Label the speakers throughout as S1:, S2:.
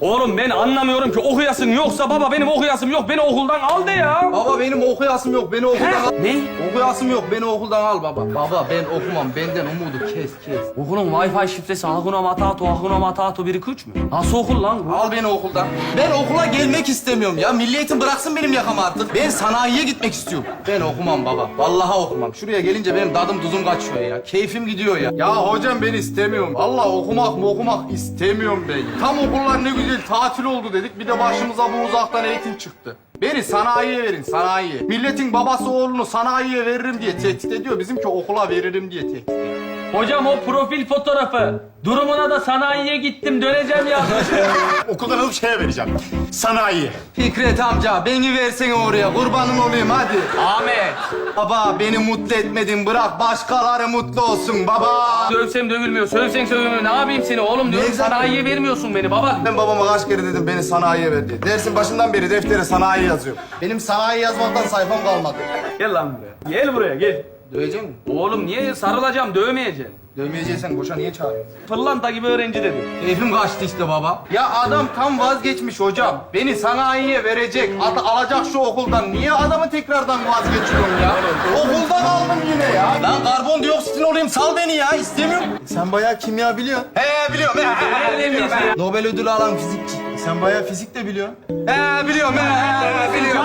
S1: Oğlum ben anlamıyorum ki okuyasın yoksa baba benim okuyasım yok. Beni okuldan al de ya.
S2: Baba benim okuyasım yok. Beni okuldan al.
S1: Ne?
S2: Okuyasım yok. Beni okuldan al baba. Baba ben okumam. Benden umudu kes kes.
S1: Okulun Wi-Fi şifresi Hakuna Matatu, Hakuna Matatu 1 2 3 mü? Nasıl okul lan bu?
S2: Al beni okuldan. Ben okula gelmek istemiyorum ya. Milli eğitim bıraksın benim yakamı artık. Ben sanayiye gitmek istiyorum. Ben okumam baba. Vallahi okumam. Şuraya gelince benim dadım tuzum kaçıyor ya. Keyfim gidiyor ya. Ya hocam ben istemiyorum. Allah okumak mı okumak istemiyorum ben. Tam okullar ne güzel tatil oldu dedik. Bir de başımıza bu uzaktan eğitim çıktı. Beni sanayiye verin, sanayiye. Milletin babası oğlunu sanayiye veririm diye tehdit ediyor. Bizimki okula veririm diye tehdit ediyor.
S1: Hocam o profil fotoğrafı. Durumuna da sanayiye gittim döneceğim yazmış.
S3: Okuldan alıp şeye vereceğim. Sanayi.
S2: Fikret amca beni versene oraya. Kurbanın olayım hadi.
S1: Ahmet.
S2: Baba beni mutlu etmedin bırak başkaları mutlu olsun baba.
S1: Dövsem dövülmüyor, sövsen sövülmüyor. Ne yapayım seni oğlum diyorum.
S2: Nevzat-
S1: Sanayiye vermiyorsun beni baba.
S2: Ben babama kaç kere dedim beni sanayiye ver diye. Dersin başından beri deftere sanayi yazıyor. Benim sanayi yazmaktan sayfam kalmadı.
S1: Gel lan buraya. Gel buraya gel.
S2: Dövecek misin?
S1: Oğlum niye sarılacağım dövmeyeceğim.
S2: Dövmeyeceksen boşa niye çağırıyorsun?
S1: Pırlanta gibi öğrenci dedim.
S2: Keyfim kaçtı işte baba. Ya adam tam vazgeçmiş hocam. Beni sanayiye verecek. At alacak şu okuldan. Niye adamı tekrardan vazgeçiyorsun ya? Okuldan aldım yine ya. Lan karbondioksitin olayım sal beni ya. istemiyorum. Sen bayağı kimya biliyorsun. He biliyorum. He, he, he, biliyorum. he. Nobel ödülü alan fizikçi. Sen bayağı fizik de biliyorsun. He biliyorum. He, he, biliyorum.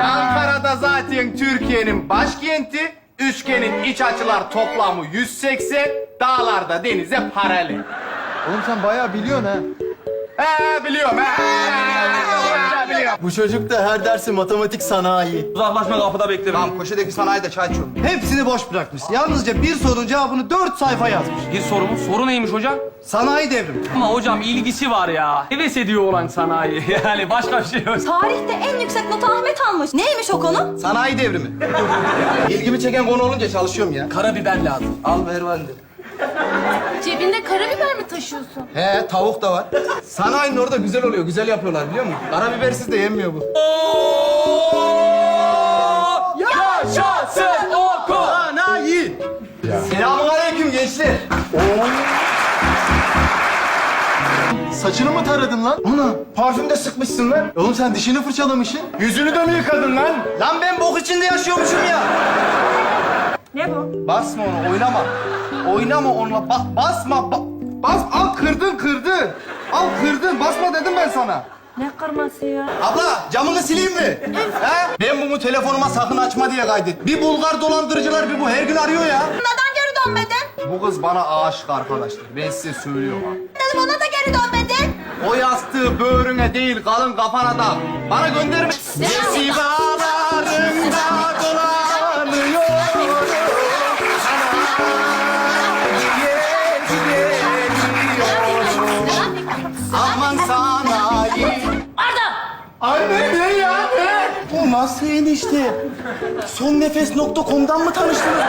S2: Ankara'da zaten Türkiye'nin başkenti. Üçgenin iç açılar toplamı 180, dağlarda denize paralel. Oğlum sen bayağı biliyorsun ha. He biliyorum. He.
S4: Bu çocuk da her dersi matematik sanayi.
S1: Uzaklaşma kapıda beklerim.
S2: Tamam köşedeki sanayide çay içiyorum. Hepsini boş bırakmış. Yalnızca bir sorunun cevabını dört sayfa yazmış.
S1: Bir soru mu? Soru neymiş hocam?
S2: Sanayi devrimi.
S1: Ama hocam ilgisi var ya. Heves ediyor olan sanayi. Yani başka bir şey yok.
S5: Tarihte en yüksek notu Ahmet almış. Neymiş o konu?
S2: Sanayi devrimi. İlgimi çeken konu olunca çalışıyorum ya.
S1: Karabiber lazım.
S2: Al ver ver.
S6: Cebinde karabiber mi taşıyorsun?
S2: He tavuk da var. Sanayinin orada güzel oluyor. Güzel yapıyorlar biliyor musun? Karabibersiz de yenmiyor bu.
S1: Yaşasın okul!
S2: Sanayi. Selamünaleyküm gençler.
S4: Saçını mı taradın lan?
S2: Ana parfüm de sıkmışsın lan.
S4: Oğlum sen dişini fırçalamışsın.
S2: Yüzünü de mi yıkadın lan? Lan ben bok içinde yaşıyormuşum ya.
S5: Ne bu?
S2: Basma onu, oynama. Oynama onunla, ba- basma. ba- bas, al kırdın, kırdın. Al kırdın, basma dedim ben sana.
S5: Ne kırması ya?
S2: Abla, camını sileyim mi? He? Ben bunu telefonuma sakın açma diye kaydet. Bir Bulgar dolandırıcılar bir bu, her gün arıyor ya.
S5: Neden geri dönmedin?
S2: Bu kız bana aşık arkadaşlar. Ben size söylüyorum ha.
S5: Dedim ona da geri dönmedin.
S2: O yastığı böğrüne değil, kalın kafana da. Bana gönderme. Nesibalarında dolanıyor. Nasıl enişte? Son nefes nokta.com'dan mı tanıştınız?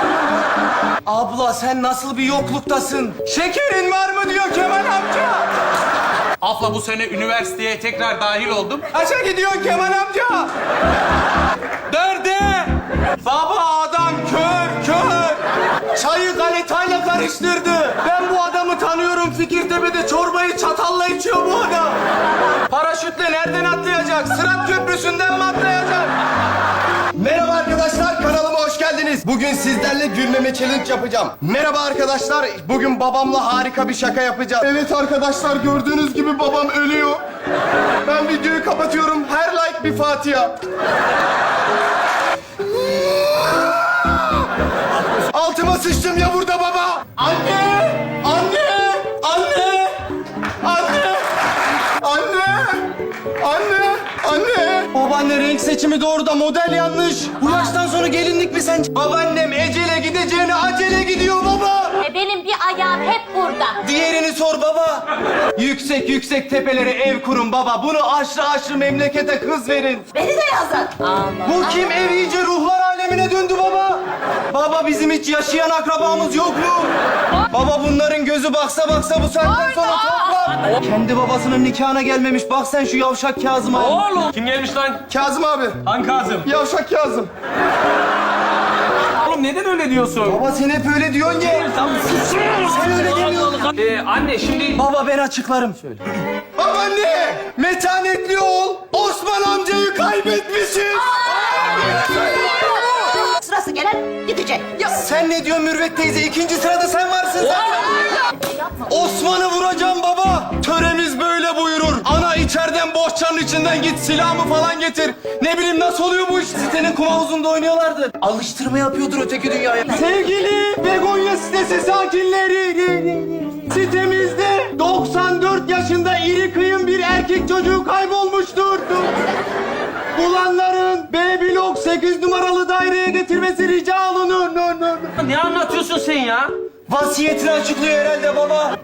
S2: Abla sen nasıl bir yokluktasın? Şekerin var mı diyor Kemal amca.
S7: Abla bu sene üniversiteye tekrar dahil oldum.
S2: Kaça gidiyorsun Kemal amca? Dörde. Baba adam kör kör. Çayı galetayla karıştırdı. Ben bu adamı tanıyorum. Fikirtepe'de çorbayı çatalla içiyor bu adam. Paraşütle nereden atlayacak? Sırat köprüsünden Bugün sizlerle gülmeme challenge yapacağım. Merhaba arkadaşlar, bugün babamla harika bir şaka yapacağız. Evet arkadaşlar, gördüğünüz gibi babam ölüyor. Ben videoyu kapatıyorum. Her like bir Fatiha. Altıma sıçtım ya burada baba. Anne! Anne! Anne! Anne! Anne! Anne! Anne! Babaanne renk seçimi doğru da model yanlış. Bu yaştan sonra gelinlik mi sence? Babaannem ecele gideceğine acele gidiyor baba.
S6: E benim bir ayağım hep burada.
S2: Diğerini sor baba. Yüksek yüksek tepelere ev kurun baba. Bunu aşrı aşrı memlekete kız verin.
S5: Beni de yazın.
S2: Bu kim ev iyice ruhlar alemine döndü baba. Baba bizim hiç yaşayan akrabamız yok mu? Baba bunların gözü baksa baksa bu senden sonra toplam. Kendi babasının nikahına gelmemiş. Bak sen şu yavşak Kazım abi.
S1: Oğlum. Kim gelmiş lan?
S2: Kazım abi.
S1: Hangi Kazım?
S2: Yavşak Kazım.
S1: Oğlum neden öyle diyorsun?
S2: Baba sen hep öyle diyorsun ya. Tam susun. Sen öyle demiyorsun.
S1: Ee, anne şimdi...
S2: Baba ben açıklarım. Söyle. Baba Babaanne! Metanetli ol. Osman amcayı kaybetmişiz. Aa!
S5: Sırası gelen gidecek.
S2: Sen ne diyorsun Mürvet teyze? İkinci sırada sen varsın zaten. Osman'ı vuracağım baba. Töremiz böyle buyurur. Ana içeriden bohçanın içinden git silahımı falan getir. Ne bileyim nasıl oluyor bu iş? Sitenin kum havuzunda oynuyorlardı. Alıştırma yapıyordur öteki dünyaya. Sevgili Begonya sitesi sakinleri. Sitemizde 94 yaşında iri kıyım bir erkek çocuğu kaybolmuştur. Bulanların B blok 8 numaralı daireye getirmesi rica olunur. No, no, no.
S1: Ne anlatıyorsun sen ya?
S2: Vasiyetini açıklıyor herhalde baba.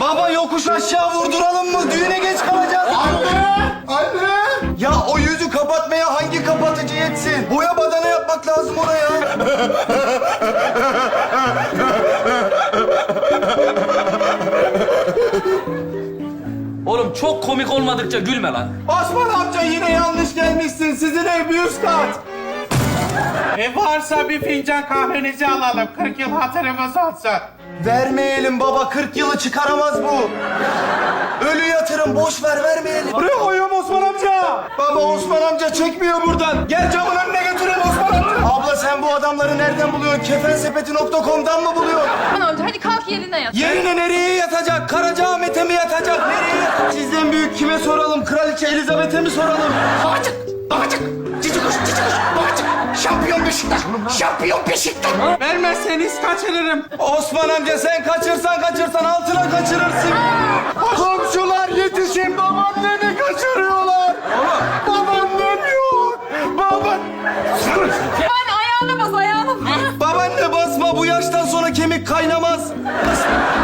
S2: baba yokuş aşağı vurduralım mı? Düğüne geç kalacağız. Anne! Anne! Ya o yüzü kapatmaya hangi kapatıcı yetsin? Boya badana yapmak lazım oraya.
S1: Oğlum çok komik olmadıkça gülme lan.
S2: Osman amca yine yanlış gelmişsin. Sizin ev bir üst kat.
S7: E varsa bir fincan kahvenizi alalım. 40 yıl hatırımız olsun.
S2: Vermeyelim baba. 40 yılı çıkaramaz bu. Ölü yatırım. Boş ver vermeyelim. Buraya koyuyorum Osman amca. Baba Osman amca çekmiyor buradan. Gel camın önüne götüreyim Osman amca. Abla sen bu adamları nereden buluyorsun? Kefensepeti.com'dan mı buluyorsun?
S6: Aman amca hadi kalk yerine yat.
S2: Yerine nereye yatacak? Karacaahmet'e mi yatacak? Nereye yatacak? Sizden büyük kime soralım? Kraliçe Elizabeth'e mi soralım?
S3: Babacık! Babacık! Cici kuş, cici kuş! Babacık! Şampiyon Beşiktaş! Şampiyon Beşiktaş!
S7: Vermezseniz kaçırırım.
S2: Osman amca sen kaçırsan kaçırsan altına kaçırırsın. Komşular yetişin babaanneni kaçırıyorlar. Babaannem yok. Baba... kaynamaz. Nasıl?